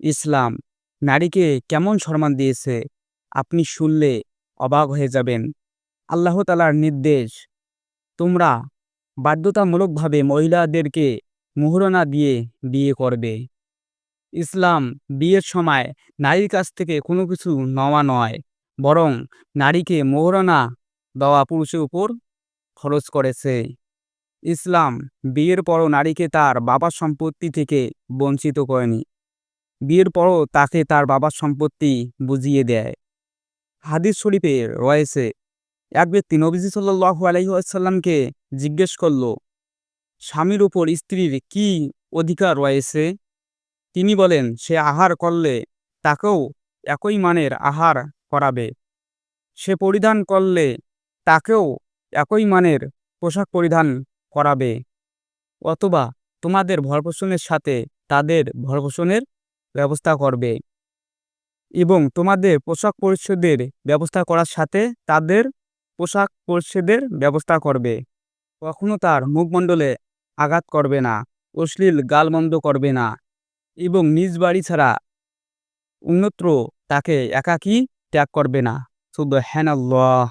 ইসলাম, নারীকে কেমন সম্মান দিয়েছে, আপনি শুনলে অবাক হয়ে যাবেন। আল্লাহ তালার নির্দেশ, তোমরা বাধ্যতামূলকভাবে মহিলাদেরকে মোহরণা দিয়ে বিয়ে করবে। ইসলাম, বিয়ের সময় নারীর কাছ থেকে কোনো কিছু নেওয়া নয়, বরং নারীকে মোহরণা দেওয়া পুরুষের উপর খরচ করেছে। ইসলাম, বিয়ের পরও নারীকে তার বাবার সম্পত্তি থেকে বঞ্চিত করেনি। বিয়ের পরও তাকে তার বাবার সম্পত্তি বুঝিয়ে দেয়। হাদিস শরীফে রয়েছে, এক ব্যক্তি নবীজি সাল্লু আলহিহাসাল্লামকে জিজ্ঞেস করল, স্বামীর উপর স্ত্রীর কি অধিকার রয়েছে? তিনি বলেন, সে আহার করলে তাকেও একই মানের আহার করাবে। সে পরিধান করলে তাকেও একই মানের পোশাক পরিধান করাবে। অথবা তোমাদের ভরপোষণের সাথে তাদের ভরপোষণের ব্যবস্থা করবে। এবং তোমাদের পোশাক পরিচ্ছদের ব্যবস্থা করার সাথে তাদের পোশাক পরিচ্ছদের ব্যবস্থা করবে। কখনো তার মুখমণ্ডলে আঘাত করবে না, অশ্লীল গালমন্দ করবে না এবং নিজ বাড়ি ছাড়া অন্যত্র তাকে একাকী ত্যাগ করবে না। শুধু হ্যান আল্লাহ